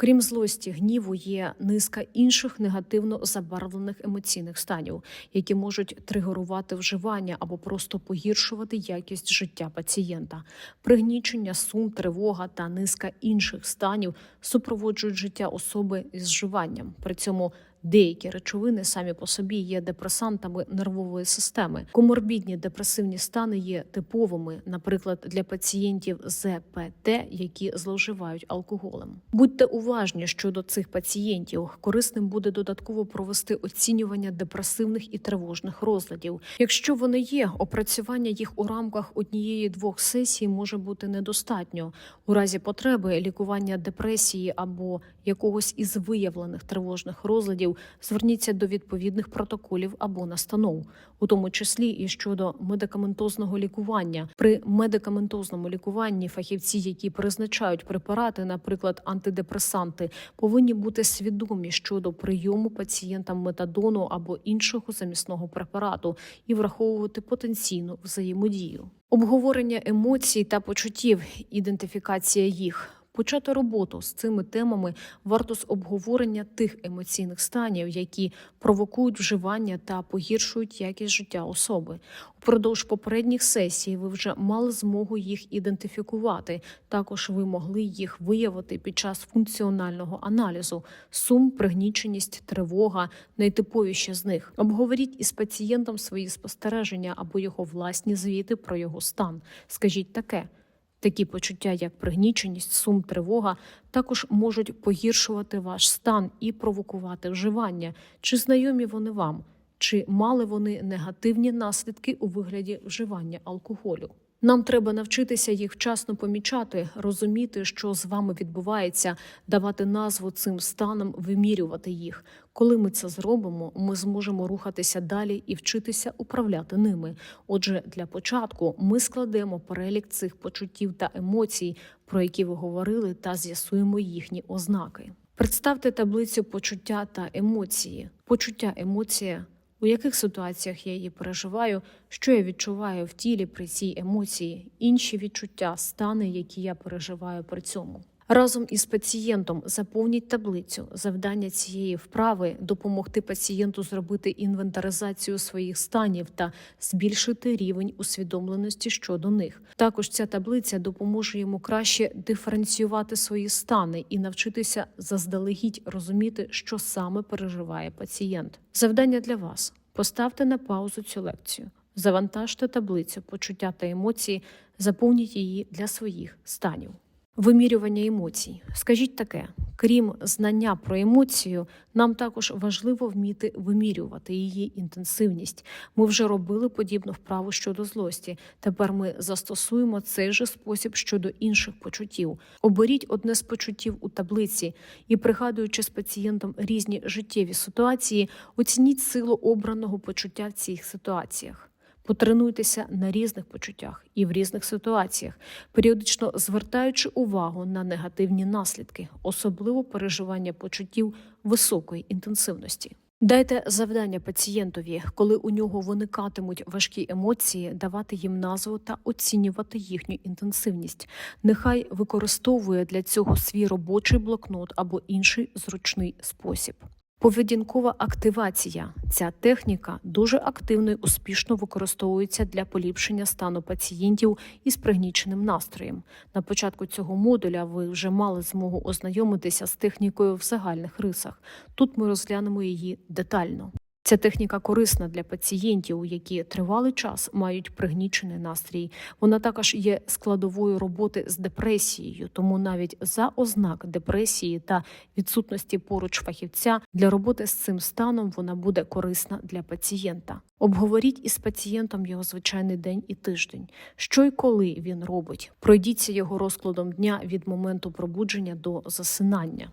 Крім злості, гніву є низка інших негативно забарвлених емоційних станів, які можуть тригерувати вживання або просто погіршувати якість життя пацієнта. Пригнічення, сум, тривога та низка інших станів супроводжують життя особи із вживанням. При цьому Деякі речовини самі по собі є депресантами нервової системи. Коморбідні депресивні стани є типовими, наприклад, для пацієнтів ЗПТ, які зловживають алкоголем. Будьте уважні щодо цих пацієнтів. Корисним буде додатково провести оцінювання депресивних і тривожних розладів. Якщо вони є, опрацювання їх у рамках однієї-двох сесій може бути недостатньо. У разі потреби лікування депресії або якогось із виявлених тривожних розладів зверніться до відповідних протоколів або настанов, у тому числі і щодо медикаментозного лікування. При медикаментозному лікуванні фахівці, які призначають препарати, наприклад, антидепресанти, повинні бути свідомі щодо прийому пацієнтам метадону або іншого замісного препарату і враховувати потенційну взаємодію. Обговорення емоцій та почуттів, ідентифікація їх. Почати роботу з цими темами варто з обговорення тих емоційних станів, які провокують вживання та погіршують якість життя особи. Упродовж попередніх сесій ви вже мали змогу їх ідентифікувати. Також ви могли їх виявити під час функціонального аналізу: сум, пригніченість, тривога, найтиповіші з них. Обговоріть із пацієнтом свої спостереження або його власні звіти про його стан. Скажіть таке. Такі почуття, як пригніченість, сум, тривога, також можуть погіршувати ваш стан і провокувати вживання. Чи знайомі вони вам? Чи мали вони негативні наслідки у вигляді вживання алкоголю? Нам треба навчитися їх вчасно помічати, розуміти, що з вами відбувається, давати назву цим станам, вимірювати їх. Коли ми це зробимо, ми зможемо рухатися далі і вчитися управляти ними. Отже, для початку ми складемо перелік цих почуттів та емоцій, про які ви говорили, та з'ясуємо їхні ознаки. Представте таблицю почуття та емоції. Почуття емоція. У яких ситуаціях я її переживаю, що я відчуваю в тілі при цій емоції, інші відчуття, стани, які я переживаю при цьому. Разом із пацієнтом заповніть таблицю. Завдання цієї вправи допомогти пацієнту зробити інвентаризацію своїх станів та збільшити рівень усвідомленості щодо них. Також ця таблиця допоможе йому краще диференціювати свої стани і навчитися заздалегідь розуміти, що саме переживає пацієнт. Завдання для вас: поставте на паузу цю лекцію, завантажте таблицю почуття та емоції, заповніть її для своїх станів. Вимірювання емоцій. Скажіть таке: крім знання про емоцію, нам також важливо вміти вимірювати її інтенсивність. Ми вже робили подібну вправу щодо злості. Тепер ми застосуємо цей же спосіб щодо інших почуттів. Оберіть одне з почуттів у таблиці і, пригадуючи з пацієнтом різні життєві ситуації, оцініть силу обраного почуття в цих ситуаціях. Потренуйтеся на різних почуттях і в різних ситуаціях, періодично звертаючи увагу на негативні наслідки, особливо переживання почуттів високої інтенсивності. Дайте завдання пацієнтові, коли у нього виникатимуть важкі емоції, давати їм назву та оцінювати їхню інтенсивність. Нехай використовує для цього свій робочий блокнот або інший зручний спосіб. Поведінкова активація. Ця техніка дуже активно і успішно використовується для поліпшення стану пацієнтів із пригніченим настроєм. На початку цього модуля ви вже мали змогу ознайомитися з технікою в загальних рисах. Тут ми розглянемо її детально. Ця техніка корисна для пацієнтів, які тривалий час мають пригнічений настрій. Вона також є складовою роботи з депресією, тому навіть за ознак депресії та відсутності поруч фахівця для роботи з цим станом вона буде корисна для пацієнта. Обговоріть із пацієнтом його звичайний день і тиждень, що й коли він робить. Пройдіться його розкладом дня від моменту пробудження до засинання.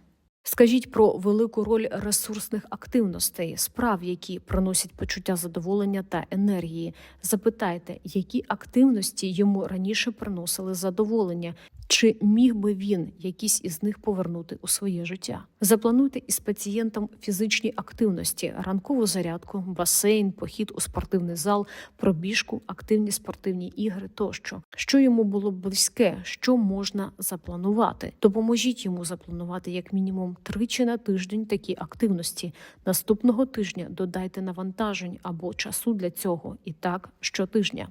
Скажіть про велику роль ресурсних активностей, справ, які приносять почуття задоволення та енергії. Запитайте, які активності йому раніше приносили задоволення, чи міг би він якісь із них повернути у своє життя? Заплануйте із пацієнтом фізичні активності: ранкову зарядку, басейн, похід у спортивний зал, пробіжку, активні спортивні ігри тощо, що йому було близьке, що можна запланувати. Допоможіть йому запланувати як мінімум тричі на тиждень такі активності. Наступного тижня додайте навантажень або часу для цього, і так щотижня.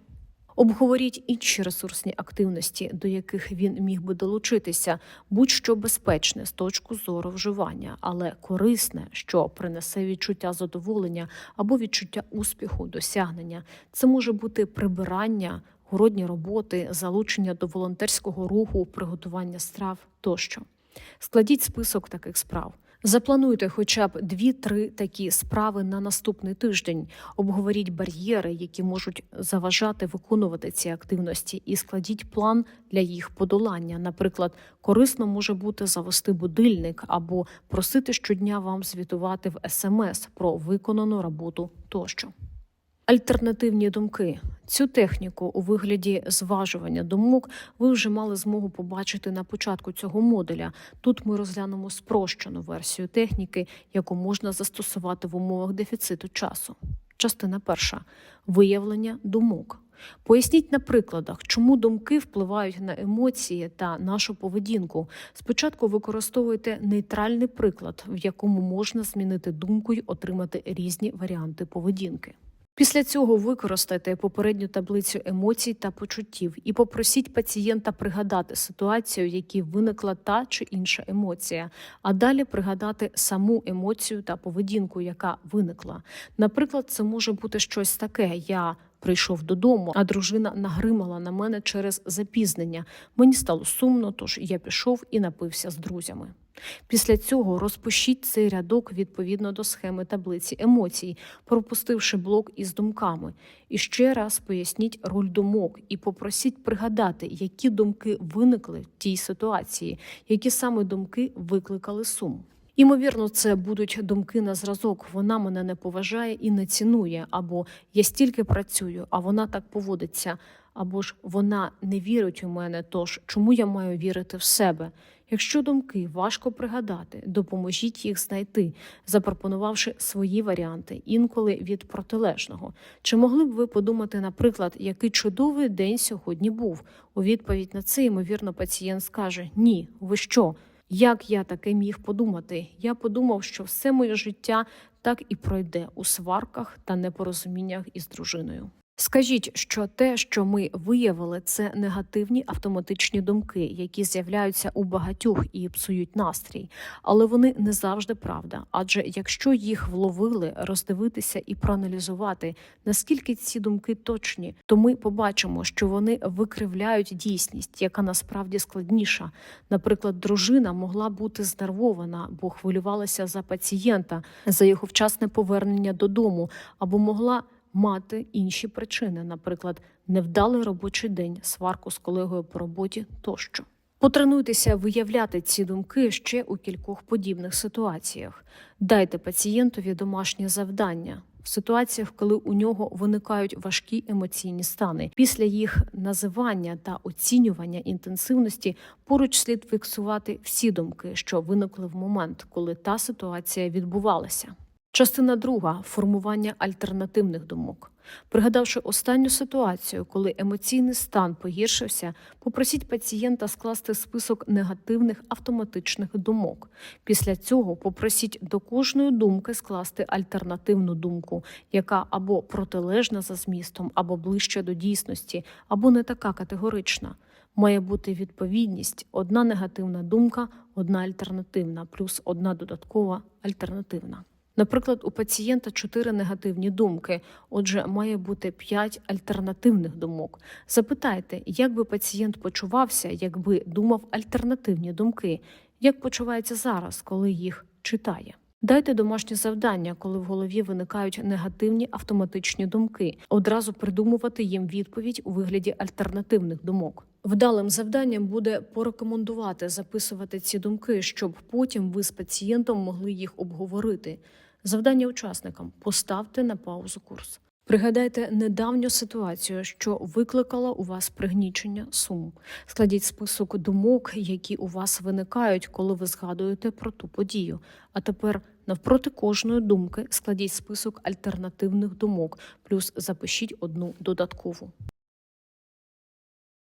Обговоріть інші ресурсні активності, до яких він міг би долучитися, будь-що безпечне з точки зору вживання, але корисне, що принесе відчуття задоволення або відчуття успіху, досягнення. Це може бути прибирання, городні роботи, залучення до волонтерського руху, приготування страв тощо. Складіть список таких справ. Заплануйте хоча б 2-3 такі справи на наступний тиждень. Обговоріть бар'єри, які можуть заважати виконувати ці активності, і складіть план для їх подолання. Наприклад, корисно може бути завести будильник або просити щодня вам звітувати в СМС про виконану роботу тощо. Альтернативні думки. Цю техніку у вигляді зважування думок ви вже мали змогу побачити на початку цього модуля. Тут ми розглянемо спрощену версію техніки, яку можна застосувати в умовах дефіциту часу. Частина перша виявлення думок. Поясніть на прикладах, чому думки впливають на емоції та нашу поведінку. Спочатку використовуйте нейтральний приклад, в якому можна змінити думку й отримати різні варіанти поведінки. Після цього використайте попередню таблицю емоцій та почуттів і попросіть пацієнта пригадати ситуацію, в якій виникла та чи інша емоція, а далі пригадати саму емоцію та поведінку, яка виникла. Наприклад, це може бути щось таке: я. Прийшов додому, а дружина нагримала на мене через запізнення. Мені стало сумно, тож я пішов і напився з друзями. Після цього розпишіть цей рядок відповідно до схеми таблиці емоцій, пропустивши блок із думками. І ще раз поясніть роль думок і попросіть пригадати, які думки виникли в тій ситуації, які саме думки викликали сум. Імовірно, це будуть думки на зразок. Вона мене не поважає і не цінує, або я стільки працюю, а вона так поводиться, або ж вона не вірить у мене. Тож чому я маю вірити в себе? Якщо думки важко пригадати, допоможіть їх знайти, запропонувавши свої варіанти, інколи від протилежного. Чи могли б ви подумати, наприклад, який чудовий день сьогодні був? У відповідь на це, ймовірно, пацієнт скаже: Ні, ви що? Як я таке міг подумати? Я подумав, що все моє життя так і пройде у сварках та непорозуміннях із дружиною. Скажіть, що те, що ми виявили, це негативні автоматичні думки, які з'являються у багатьох і псують настрій, але вони не завжди правда. Адже якщо їх вловили, роздивитися і проаналізувати, наскільки ці думки точні, то ми побачимо, що вони викривляють дійсність, яка насправді складніша. Наприклад, дружина могла бути знервована, бо хвилювалася за пацієнта, за його вчасне повернення додому, або могла мати інші причини, наприклад, невдалий робочий день, сварку з колегою по роботі тощо. Потренуйтеся виявляти ці думки ще у кількох подібних ситуаціях. Дайте пацієнтові домашнє завдання в ситуаціях, коли у нього виникають важкі емоційні стани. Після їх називання та оцінювання інтенсивності поруч слід фіксувати всі думки, що виникли в момент, коли та ситуація відбувалася. Частина друга формування альтернативних думок. Пригадавши останню ситуацію, коли емоційний стан погіршився, попросіть пацієнта скласти список негативних автоматичних думок. Після цього попросіть до кожної думки скласти альтернативну думку, яка або протилежна за змістом, або ближче до дійсності, або не така категорична. Має бути відповідність: одна негативна думка, одна альтернативна, плюс одна додаткова альтернативна. Наприклад, у пацієнта чотири негативні думки, отже, має бути п'ять альтернативних думок. Запитайте, як би пацієнт почувався, якби думав альтернативні думки, як почувається зараз, коли їх читає. Дайте домашнє завдання, коли в голові виникають негативні автоматичні думки, одразу придумувати їм відповідь у вигляді альтернативних думок. Вдалим завданням буде порекомендувати записувати ці думки, щоб потім ви з пацієнтом могли їх обговорити. Завдання учасникам поставте на паузу курс. Пригадайте недавню ситуацію, що викликала у вас пригнічення сум. Складіть список думок, які у вас виникають, коли ви згадуєте про ту подію. А тепер навпроти кожної думки складіть список альтернативних думок, плюс запишіть одну додаткову.